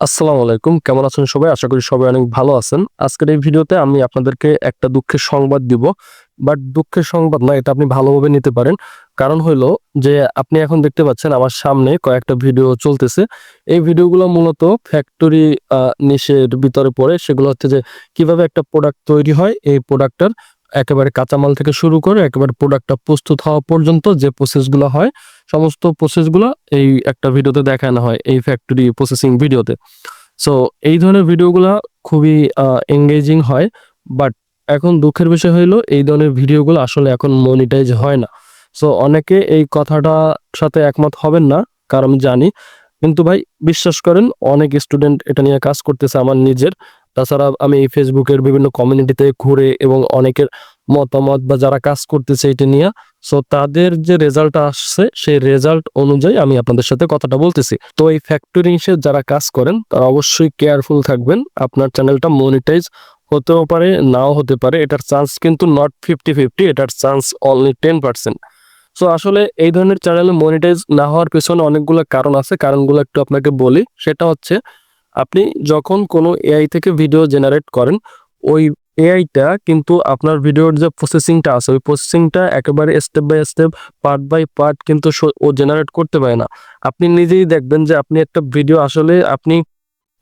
আসসালামু আলাইকুম। কেমন আছেন সবাই? আশা করি সবাই অনেক ভালো আছেন। আজকের এই ভিডিওতে আমি আপনাদেরকে একটা দুঃখের সংবাদ দিব। বাট দুঃখের সংবাদ না, এটা আপনি ভালোভাবে নিতে পারেন। কারণ হলো যে, আপনি এখন দেখতে পাচ্ছেন আমার সামনে কয়েকটা ভিডিও চলতেছে। এই ভিডিওগুলো মূলত ফ্যাক্টরি নিশের ভিতরে পড়ে। সেগুলো হচ্ছে যে, কীভাবে একটা প্রোডাক্ট তৈরি হয়, এই প্রোডাক্টটার একেবারে কাঁচামাল থেকে শুরু করে, একেবারে প্রোডাক্টটা প্রস্তুত হওয়া পর্যন্ত যে প্রসেসগুলো হয় সমস্ত প্রসেসগুলো এই একটা ভিডিওতে দেখানো হয়, এই ফ্যাক্টরি প্রসেসিং ভিডিওতে। সো এই ধরনের ভিডিওগুলো খুবই এঙ্গেজিং হয় বাট এখন দুঃখের বিষয় হইল, এই ধরনের ভিডিওগুলো আসলে এখন মনিটাইজ হয় না। সো অনেকে এই কথাটার সাথে একমত হবেন না, কারণ জানি। কিন্তু ভাই, বিশ্বাস করেন, অনেক স্টুডেন্ট এটা নিয়ে কাজ করতেছে, আমার নিজের। তাছাড়া আমি ফেসবুকের বিভিন্ন কমিউনিটিতে ঘুরে এবং অনেকের মতামত বা যারা কাজ করতেছে এটা নিয়ে সো তাদের যে রেজাল্ট আসছে, সেই রেজাল্ট অনুযায়ী আমি আপনাদের সাথে কথাটা বলতেছি। তো এই ফ্যাক্টরি হিসেবে যারা কাজ করেন, তারা অবশ্যই কেয়ারফুল থাকবেন। আপনার চ্যানেলটা মনিটাইজ হতেও পারে, নাও হতে পারে। এটার চান্স কিন্তু নট ফিফটি ফিফটি এটার chance only ten percent so আসলে এই ধরনের চ্যানেলে মনিটাইজ না হওয়ার পেছনে অনেকগুলো কারণ আছে। কারণগুলো একটু আপনাকে বলি। সেটা হচ্ছে আপনি যখন কোনো এআই থেকে ভিডিও জেনারেট করেন, ওই এআইটা কিন্তু আপনার ভিডিওর যে প্রসেসিংটা আছে, ওই প্রসেসিংটা একেবারে step by step part by part কিন্তু ও জেনারেট করতে পারে না। আপনি নিজেই দেখবেন যে আপনি একটা ভিডিও আসলে আপনি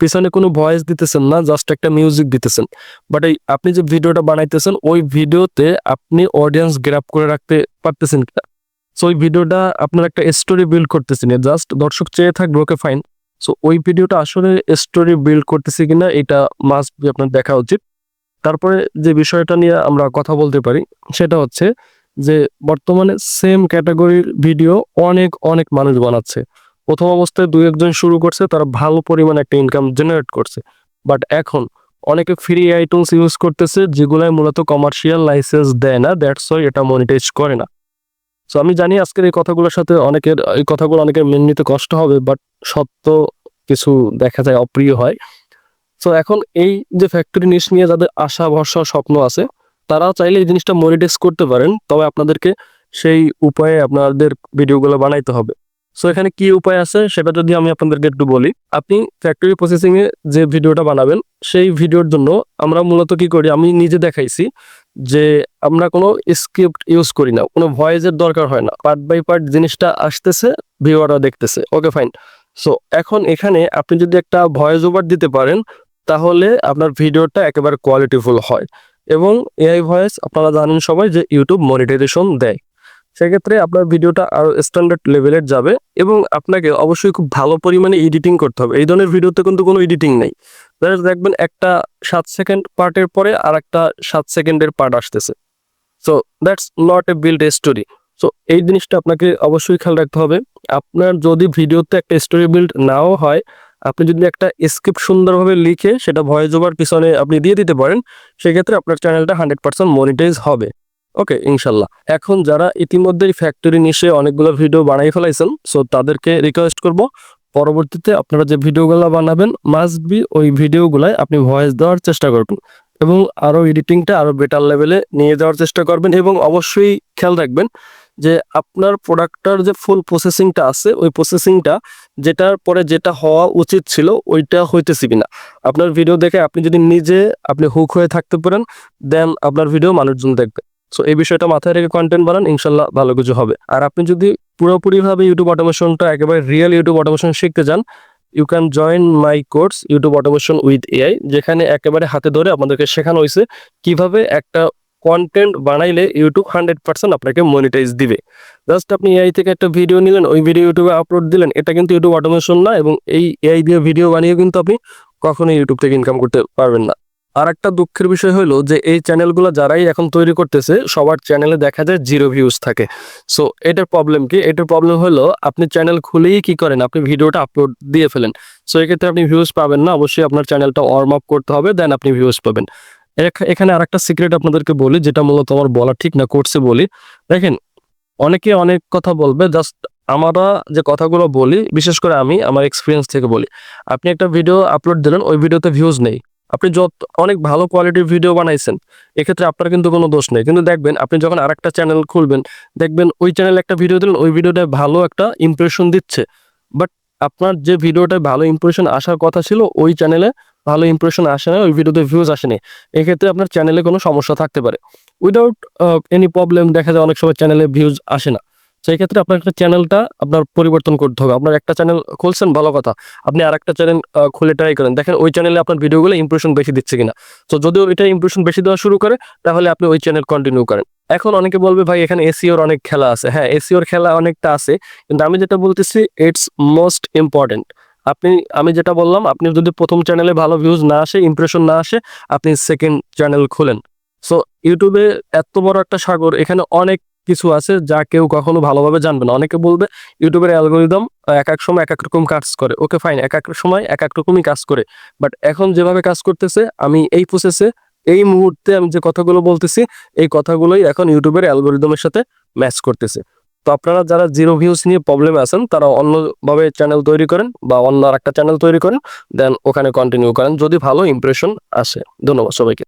পিছনে কোনো ভয়েস দিতেছেন না জাস্ট একটা মিউজিক দিতেছেন। বাট এই আপনি যে ভিডিওটা বানাইতেছেন, ওই ভিডিওতে আপনি অডিয়েন্স গ্র্যাপ করে রাখতে পারতেছেন কিনা? সো ওই ভিডিওটা আপনার একটা স্টোরি বিল্ড করতেছেন জাস্ট দর্শক চেয়ে থাকবে ওকে ফাইন সো ওই ভিডিওটা আসলে স্টোরি বিল্ড করতেছে কিনা এটা মাস্ট বি আপনার দেখা উচিত। তারপরে যে বিষয়টা নিয়ে আমরা কথা বলতে পারি, সেটা হচ্ছে যে বর্তমানে সেম ক্যাটাগরির ভিডিও অনেক অনেক মানুষ বানাচ্ছে। প্রথম অবস্থায় দু একজন শুরু করছে, তারা ভালো পরিমাণে একটা ইনকাম জেনারেট করছে। বাট এখন অনেকে ফ্রি আইটেমস ইউজ করতেছে, যেগুলাই মূলত কমার্শিয়াল লাইসেন্স দেয় না দ্যাটস ওয়াই এটা মনিটাইজ করে না। সো আমি জানি আজকের এই কথাগুলোর সাথে অনেকের, এই কথাগুলো অনেকের মেনে নিতে কষ্ট হবে বাট সত্য কিছু দেখা যায় অপ্রিয় হয়। তো এখন এই যে ফ্যাক্টরি নিশ নিয়ে যাদের আশা, ভরসা, স্বপ্ন আছে, তারা চাইলে এই জিনিসটা মনিটাইজ করতে পারেন। তবে আপনাদেরকে সেই উপায়ে আপনাদের ভিডিওগুলো বানাইতে হবে। সো এখানে কি উপায় আছে সেটা যদি আমি আপনাদেরকে একটু বলি। আপনি ফ্যাক্টরি প্রসেসিং এ যে ভিডিওটা বানাবেন, সেই ভিডিওর জন্য আমরা মূলত কি করি, আমি নিজে দেখাইছি যে আমরা কোনো স্ক্রিপ্ট ইউজ করি না। কোনো ভয়েসের দরকার হয় না। পার্ট বাই পার্ট জিনিসটা আসতেছে ভিউয়াররা দেখতেছে। ওকে ফাইন সো এখন এখানে আপনি যদি একটা ভয়েস ওভার দিতে পারেন, তাহলে আপনার ভিডিওটা একেবারে কোয়ালিটিফুল হয়। এবং এআই ভয়েস আপনারা জানেন সবাই যে ইউটিউব মনিটাইজেশন দেয়। সেক্ষেত্রে আপনার ভিডিওটা আরও স্ট্যান্ডার্ড লেভেলের যাবে এবং আপনাকে অবশ্যই খুব ভালো পরিমাণে এডিটিং করতে হবে। এই ধরনের ভিডিওতে কিন্তু কোনো এডিটিং নেই। দেখবেন একটা সাত সেকেন্ড পার্টের পরে আর একটা সাত সেকেন্ডের পার্ট আসতেছে। So that's not a build a story so এই জিনিসটা আপনাকে অবশ্যই খেয়াল রাখতে হবে। আপনার যদি ভিডিওতে একটা স্টোরি বিল্ড নাও হয়, আপনি যদি একটা স্ক্রিপ্ট সুন্দরভাবে লিখে সেটা ভয়েস ওভার পিছনে আপনি দিয়ে দিতে পারেন, সেক্ষেত্রে আপনার চ্যানেলটা হান্ড্রেড পার্সেন্ট মনিটাইজ হবে। ওকে ইনশাল্লাহ। এখন যারা ইতিমধ্যেই ফ্যাক্টরি নিশে অনেকগুলো ভিডিও বানাই ফেলাইছেন সো তাদেরকে রিকোয়েস্ট করব, পরবর্তীতে আপনারা যে ভিডিওগুলো বানাবেন মাস্ট বি ওই ভিডিওগুলায় আপনি ভয়েস দেওয়ার চেষ্টা করবেন এবং আরও এডিটিংটা আরও বেটার লেভেলে নিয়ে যাওয়ার চেষ্টা করবেন এবং অবশ্যই খেয়াল রাখবেন যে আপনার প্রোডাক্টটার যে ফুল প্রসেসিংটা আছে, ওই প্রসেসিংটা যেটার পরে যেটা হওয়া উচিত ছিল, ওইটা হইতেছে কিনা। আপনার ভিডিও দেখে আপনি যদি নিজে আপনি হুক হয়ে থাকতে পারেন দেন আপনার ভিডিও মানুষজন দেখবে। সো এই বিষয়টা মাথায় রেখে কন্টেন্ট বানান, ইনশাল্লাহ ভালো কিছু হবে। আর আপনি যদি পুরোপুরিভাবে ইউটিউব অটোমেশনটা একেবারে রিয়েল ইউটিউব অটোমেশন শিখতে চান you can join my course YouTube automation with AI যেখানে একেবারে হাতে ধরে আপনাদেরকে শেখানো হয়েছে কীভাবে একটা কন্টেন্ট বানাইলে ইউটিউব হান্ড্রেড পার্সেন্ট আপনাকে মনিটাইজ দিবে। জাস্ট আপনি এআই থেকে একটা ভিডিও নিলেন, ওই ভিডিও ইউটিউবে আপলোড দিলেন, এটা কিন্তু ইউটিউব অটোমেশন না এবং এই এআই দিয়ে ভিডিও বানিয়ে কিন্তু আপনি কখনোই ইউটিউব থেকে ইনকাম করতে পারবেন না। আর একটা দুঃখের বিষয় হলো যে এই চ্যানেলগুলো যারাই এখন তৈরি করতেছে, সবার চ্যানেলে দেখা যায় জিরো ভিউজ থাকে। সো এটার প্রবলেম কি? এটার প্রবলেম হলো আপনি চ্যানেল খুলেই কি করেন? আপনি ভিডিওটা আপলোড দিয়ে ফেলেন। সো এক্ষেত্রে আপনি ভিউজ পাবেন না, অবশ্যই আপনার চ্যানেলটা ওয়ার্ম আপ করতে হবে দেন আপনি ভিউজ পাবেন। এখ- এখানে আরেকটা সিক্রেট আপনাদেরকে বলি, যেটা মূলত আমার বলা ঠিক না, করছে বলি। দেখেন, অনেকে অনেক কথা বলবে জাস্ট আমরা যে কথাগুলো বলি, বিশেষ করে আমি, আমার এক্সপিরিয়েন্স থেকে বলি। আপনি একটা ভিডিও আপলোড দিলেন, ওই ভিডিওতে ভিউজ নেই। আপনি যত, অনেক ভালো কোয়ালিটির ভিডিও বানাইছেন, এক্ষেত্রে আপনার কিন্তু কোনো দোষ নেই। কিন্তু দেখবেন, আপনি যখন আরেকটা চ্যানেল খুলবেন, দেখবেন ওই চ্যানেলে একটা ভিডিও দিলেন, ওই ভিডিওটা ভালো একটা ইমপ্রেশন দিচ্ছে। বাট আপনার যে ভিডিওটা ভালো ইমপ্রেশন আসার কথা ছিল, ওই চ্যানেলে ভালো ইমপ্রেশন আসে না, ওই ভিডিওতে ভিউজ আসেনি এক্ষেত্রে আপনার চ্যানেলে কোনো সমস্যা থাকতে পারে। উইদাউট এনি প্রবলেম দেখা যায় অনেক সময় চ্যানেলে ভিউজ আসে না। সেই ক্ষেত্রে আপনার একটা চ্যানেলটা আপনার পরিবর্তন করতে হবে। আপনার একটা চ্যানেল খুলছেন, ভালো কথা। আপনি আর একটা চ্যানেল খুলে ট্রাই করেন। দেখেন, ওই চ্যানেলে আপনার ভিডিওগুলো ইমপ্রেশন বেশি দিচ্ছে কিনা। তো যদিও এটা ইমপ্রেশন বেশি দেওয়া শুরু করে, তাহলে আপনি ওই চ্যানেল কন্টিনিউ করেন। এখন অনেকে বলবে, ভাই, এখানে এসিওর অনেক খেলা আছে। হ্যাঁ এসিওর খেলা অনেকটা আছে, কিন্তু আমি যেটা বলতেছি ইটস মোস্ট ইম্পর্টেন্ট আপনি, আমি যেটা বললাম, আপনি যদি প্রথম চ্যানেলে ভালো ভিউজ না আসে ইমপ্রেশন না আসে, আপনি সেকেন্ড চ্যানেল খুলেন। সো ইউটিউবে এত বড় একটা সাগর, এখানে অনেক কিছু আছে যা কেউ কখনো ভালোভাবে জানবে না। অনেকে বলবে ইউটিউবের অ্যালগোরিদম এক এক সময় এক এক রকম কাজ করে। ওকে ফাইন এক এক সময় এক এক রকমই কাজ করে। বাট এখন যেভাবে কাজ করতেছে, আমি এই প্রসেসে এই মুহূর্তে আমি যে কথাগুলো বলতেছি, এই কথাগুলোই এখন ইউটিউবের অ্যালগোরিদমের সাথে ম্যাচ করতেছে। তো আপনারা যারা জিরো ভিউজ নিয়ে প্রবলেমে আছেন, তারা অন্যভাবে চ্যানেল তৈরি করেন বা অন্য একটা চ্যানেল তৈরি করেন দেন ওখানে কন্টিনিউ করেন। যদি ভালো ইমপ্রেশন আসে, ধন্যবাদ সবাইকে।